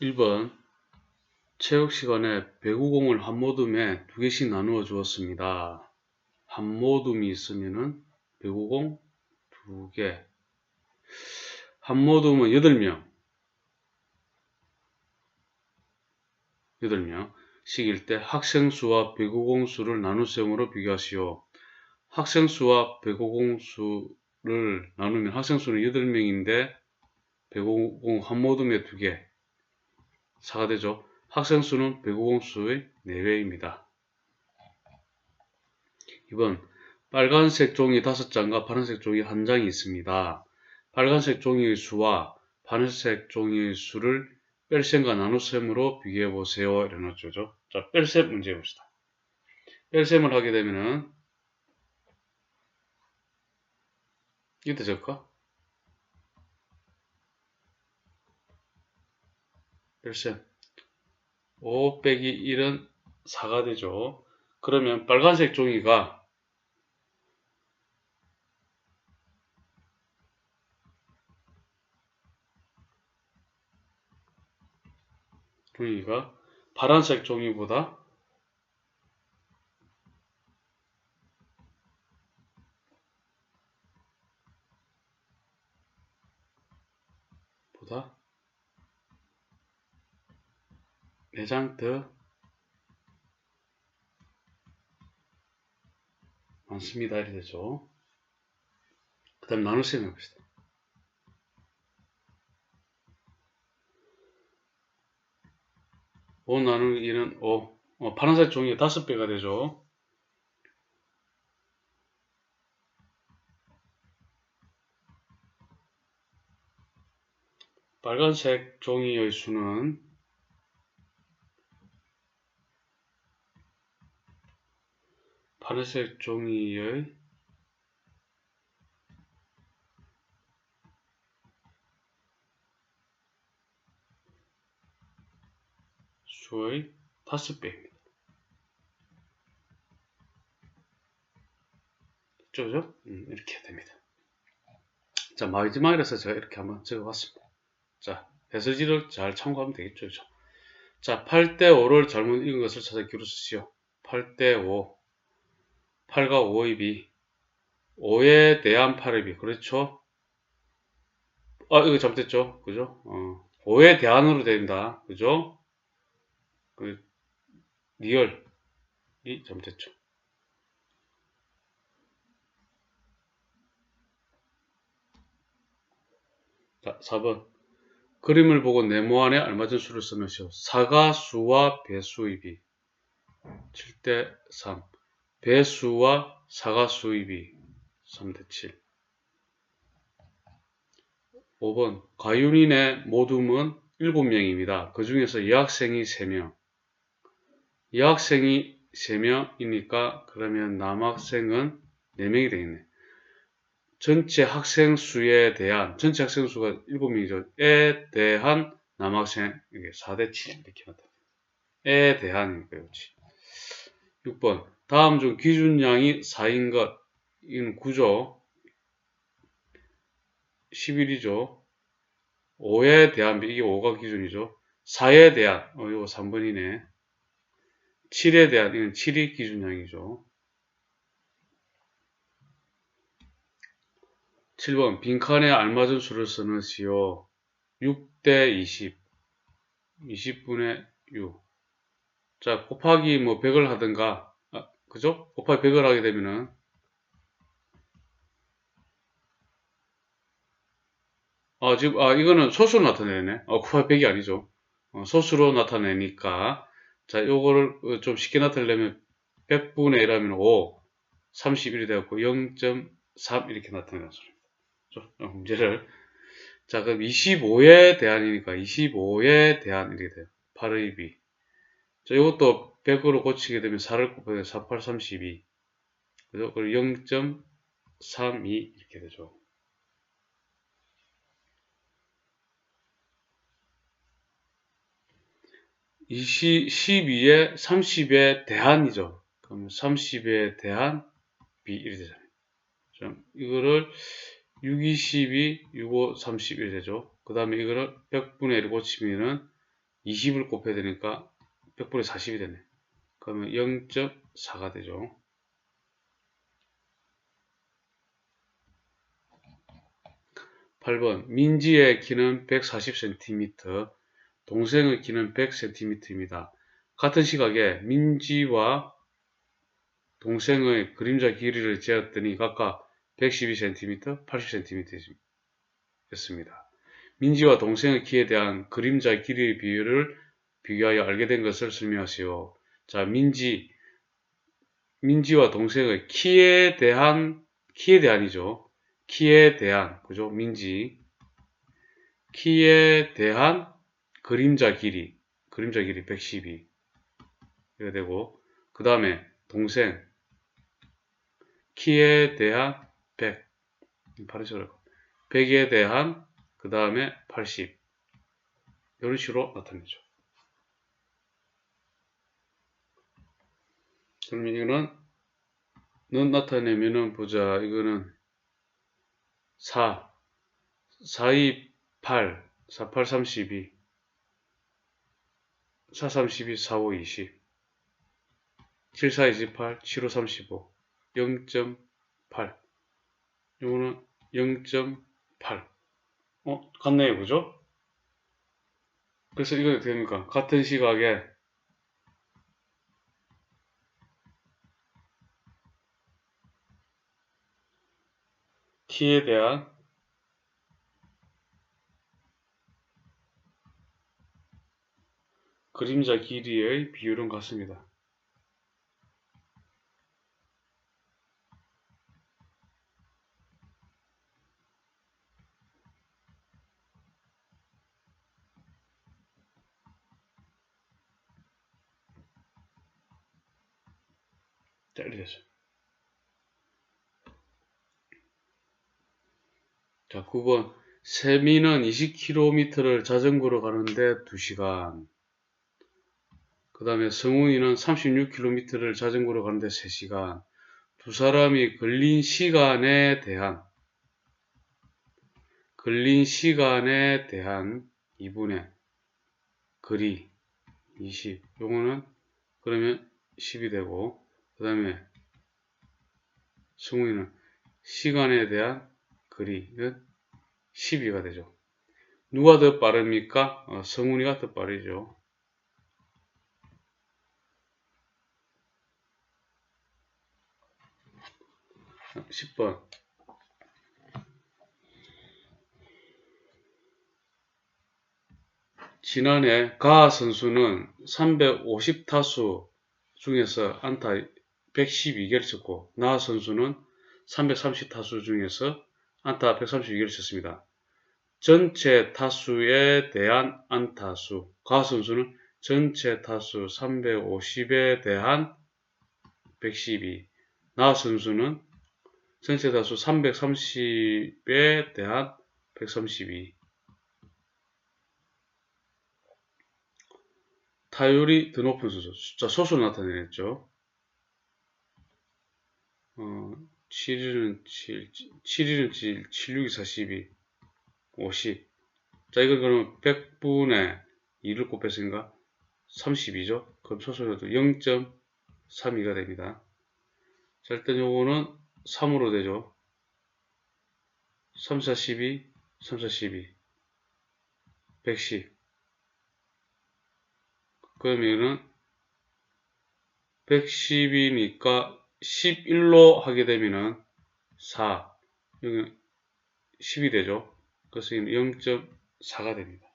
1번 체육 시간에 배구공을 한 모둠에 두 개씩 나누어 주었습니다. 한 모둠이 있으면은 배구공 두 개. 한 모둠은 8명. 8명. 식일 때 학생 수와 배구공 수를 나눗셈으로 비교하시오. 학생 수와 배구공 수를 나누면 학생 수는 8명인데 배구공 한 모둠에 두 개. 4가 되죠. 학생 수는 배구공 수의 4배입니다. 2번 빨간색 종이 5장과 파란색 종이 1장이 있습니다. 빨간색 종이의 수와 파란색 종이의 수를 뺄셈과 나눗셈으로 비교해 보세요. 이래놨죠. 자, 뺄셈 문제 봅시다. 뺄셈을 하게 되면은 이때 적까? 뺄셈 5 빼기 1은 4가 되죠. 그러면 빨간색 종이가 종이가 파란색 종이보다 보다 4장 더 많습니다. 이렇게 되죠. 그 다음 나눗셈 해봅시다. 5 나누기 2는 5. 어, 파란색 종이 5배가 되죠. 빨간색 종이의 수는 파란색 종이의 수의 5배입니다. 그죠? 음, 이렇게 됩니다. 자, 마지막이라서 제가 이렇게 한번 적어봤습니다. 자, 해설지를 잘 참고하면 되겠죠. 그죠? 자, 8대5를 잘못 읽은 것을 찾아 기로 쓰시오. 8대5. 8과 5의 비. 5에 대한 8의 비. 그렇죠? 아, 이거 잘못됐죠? 그죠? 어, 5에 대한으로 됩니다. 그죠? 그, 리얼이 잘못됐죠. 자, 4번. 그림을 보고 네모 안에 알맞은 수를 쓰면서 사가 수와 배수의 비 7대 3 배수와 비 3대 7 5번 가윤인의 모둠은 7명입니다. 그 중에서 여학생이 3명 여학생이 3명이니까 그러면 남학생은 4명이 되겠네. 전체 학생 수에 대한 전체 학생 수가 7명이죠. 에 대한 남학생 이게 4대 7 이렇게 나타납니다. 에 대한이니까 그렇지. 6번 다음 중 기준량이 4인 것 이건 9죠. 11이죠. 5에 대한 이게 5가 기준이죠. 4에 대한 어 이거 3번이네. 7에 대한 이건 7이 기준량이죠. 7번 빈칸에 알맞은 수를 쓰는시오. 6대 20 20분의 6 자, 곱하기 뭐 100을 하든가 아, 그죠? 곱하기 100을 하게 되면은 아, 지금 아, 이거는 소수로 나타내네. 어, 곱하기 100이 아니죠. 어, 소수로 나타내니까 자, 요거를 좀 쉽게 나타내려면 100분의 1 하면 5 31이 되었고 0.3 이렇게 나타내는 소리. 어, 문제를 자 그럼 25에 대한이니까 25에 대한 이렇게 돼요 8의 b 자 이것도 100으로 고치게 되면 4를 곱하면 4, 8, 32 그죠? 그리고 0.32 이렇게 되죠 20, 12에 30에 대한이죠 그러면 30에 대한 b 이렇게 되잖아요 자, 이거를 6, 22, 6, 5, 31 되죠. 그 다음에 이거를 100분의 1 고치면은 20을 곱해야 되니까 100분의 40이 되네. 그러면 0.4가 되죠. 팔번 민지의 키는 140cm, 동생의 키는 100cm입니다. 같은 시각에 민지와 동생의 그림자 길이를 재었더니 각각 112cm, 80cm였습니다. 민지와 동생의 키에 대한 그림자 길이의 비율을 비교하여 알게 된 것을 설명하시오. 자, 민지, 민지와 동생의 키에 대한, 키에 대한이죠. 키에 대한, 그죠? 민지. 키에 대한 그림자 길이, 그림자 길이 112. 이렇게 되고, 그 다음에 동생, 키에 대한 100. 바르셔 100에 대한 그 다음에 80. 이런 식으로 나타내죠. 그러면 이거는 는 나타내면은 보자. 이거는 4, 4, 2, 8, 4, 8, 32, 4, 32, 4, 5, 20, 7, 4, 28, 7, 5, 35, 0.8. 이거는 0.8. 어, 같네요. 그죠? 그래서 이거 어떻게 됩니까? 같은 시각에 키에 대한 그림자 길이의 비율은 같습니다. 자, 이렇게 됐어 자, 9번. 세미는 20km를 자전거로 가는데 2시간. 그 다음에 성훈이는 36km를 자전거로 가는데 3시간. 두 사람이 걸린 시간에 대한, 걸린 시간에 대한 2분의 거리 20. 요거는 그러면 10이 되고, 그 다음에 승우이는 시간에 대한 거리는 12가 되죠. 누가 더 빠릅니까? 어, 성훈이가 더 빠르죠. 자, 10번. 지난해 가 선수는 350타수 중에서 안타 112개를 쳤고 나 선수는 330타수 중에서 안타 132개를 쳤습니다. 전체 타수에 대한 안타수 가 선수는 전체 타수 350에 대한 112, 나 선수는 전체 타수 330에 대한 132. 타율이 더 높은 선수, 숫자 소수를 나타내겠죠. 어, 7일은 7, 7일은 7, 76이 42, 50. 자, 이걸 그러면 100분의 2를 곱했으니까 32죠. 그럼 소수여도 0.32가 됩니다. 자, 일단 요거는 3으로 되죠. 3, 4, 12, 3, 4, 12. 110. 그러면 이거는 110이니까 11로 하게 되면은 4, 여기 10이 되죠. 그래서 0.4가 됩니다.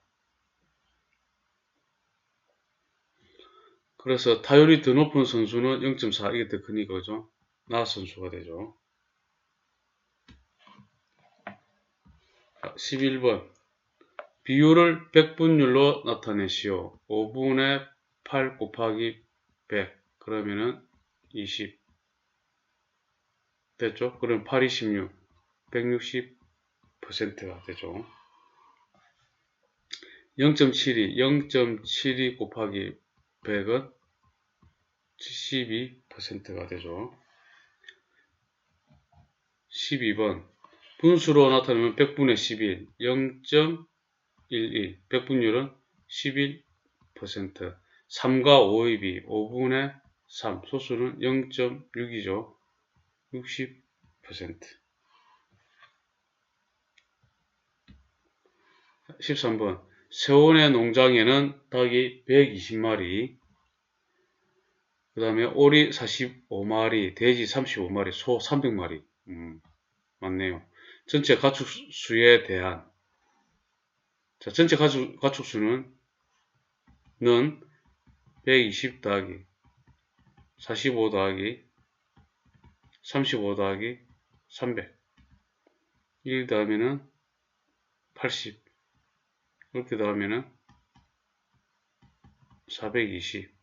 그래서 타율이 더 높은 선수는 0.4, 이게 더 크니까, 그죠? 나 선수가 되죠. 11번. 비율을 100분율로 나타내시오. 5분의 8 곱하기 100. 그러면은 20. 됐죠? 그럼 8, 26. 160%가 되죠. 0.72. 0.72 곱하기 100은 72%가 되죠. 12번. 분수로 나타내면 100분의 11. 0.11. 100분율은 11 3과 5의 5분의 3 소수는 0.6이죠. 60% 13번. 세원의 농장에는 닭이 120마리. 그 다음에 오리 45마리, 돼지 35마리, 소 300마리. 음, 맞네요. 전체 가축수에 대한. 자, 전체 가축, 가축수는 는 120 더하기 45 더하기 35 더하기 300 1 더하면은 80 이렇게 더하면은 420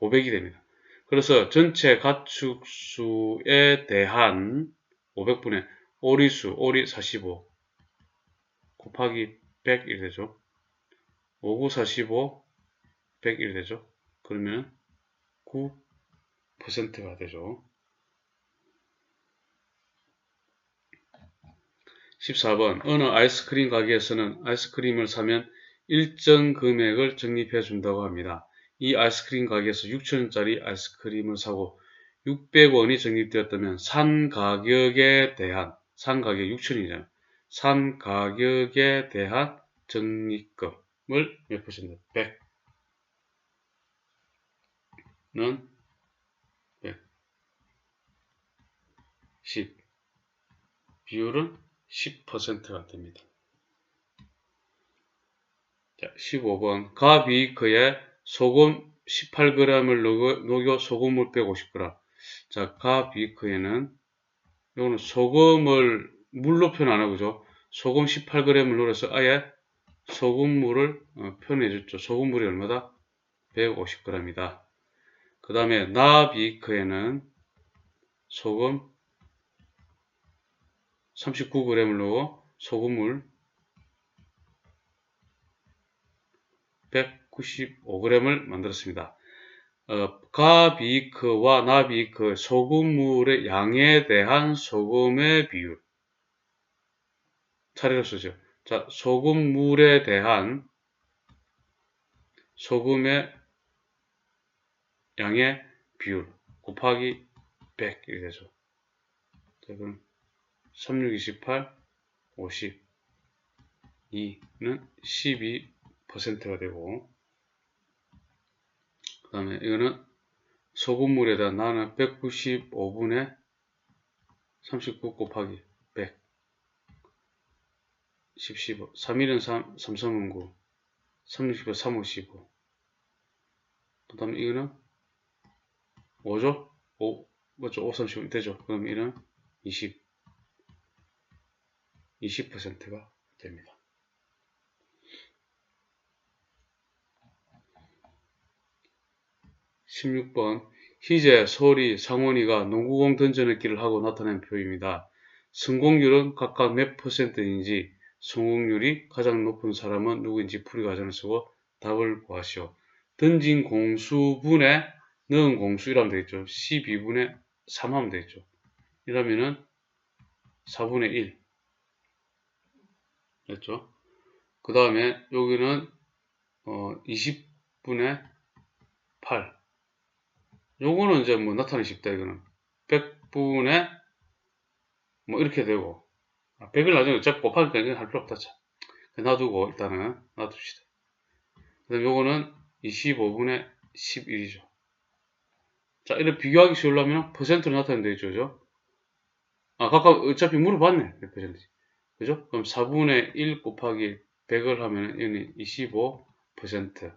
500이 됩니다. 그래서 전체 가축수에 대한 500분의 오리수, 오리 45 곱하기 100이 되죠. 59, 45, 101 되죠. 그러면 9% 가 되죠. 14번 어느 아이스크림 가게에서는 아이스크림을 사면 일정 금액을 적립해 준다고 합니다. 이 아이스크림 가게에서 6천원짜리 아이스크림을 사고 600원이 적립되었다면 산 가격에 대한 산 가격 6천원이잖아요. 산 가격에 대한 적립금을 몇 퍼센트? 100는 10 비율은 10%가 됩니다. 자, 15번 가비크에 소금 18g을 녹여 소금물 150g 자, 가비크에는 이거는 소금을 물로 표현 안 하고 죠 소금 18g을 넣어서 아예 소금물을 어, 표현해 줬죠. 소금물이 얼마다? 150g이다. 그 다음에 나비크에는 소금 39g을 넣어 소금물 195g을 만들었습니다. 어, 가비크와 나비크 소금물의 양에 대한 소금의 비율 차례로 쓰죠. 자, 소금물에 대한 소금의 양의 비율 곱하기 100 이렇게 되죠. 자, 그럼 36, 28, 50 2는 12%가 되고 그 다음에 이거는 소금물에 대한 나는 195분의 39 곱하기 100 10, 15 3일은 3, 3, 3은 9 3, 6, 15, 3, 5, 15 그 다음에 이거는 5죠? 5, 맞죠? 5, 3, 15 되죠? 그럼 이는 20 20%가 됩니다. 16번 희재, 소리, 상원이가 농구공 던져넣기를 하고 나타낸 표입니다. 성공률은 각각 몇 퍼센트인지 성공률이 가장 높은 사람은 누구인지 풀이 과정을 쓰고 답을 구하시오. 던진 공수분의 넣은 공수 이라면 되겠죠. 12분의 3 하면 되겠죠. 이러면은 4분의 1 됐죠. 그 다음에 여기는 어 20분의 8 요거는 이제 뭐 나타내기 쉽다 이거는. 100분의 뭐 이렇게 되고. 100을 아, 나중에 어차피 곱하기까 할 필요 없다 자. 놔두고 일단은 놔둡시다. 그 다음 요거는 25분의 11이죠. 자 이렇게 비교하기 쉬우려면 퍼센트로 나타내면 되죠 그죠? 아 각각 어차피 물어봤네 몇 퍼센트 그죠 그럼 4분의 1 곱하기 100을 하면 여기는 25%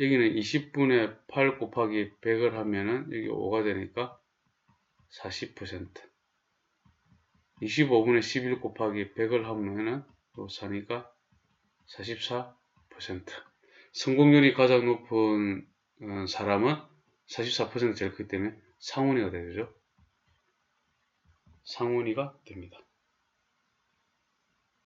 여기는 20분의 8 곱하기 100을 하면은 여기 5가 되니까 40% 25분의 11 곱하기 100을 하면은 또 4니까 44% 성공률이 가장 높은 어, 사람은 44% 제일 크기 때문에 상원이가 되죠. 상원이가 됩니다.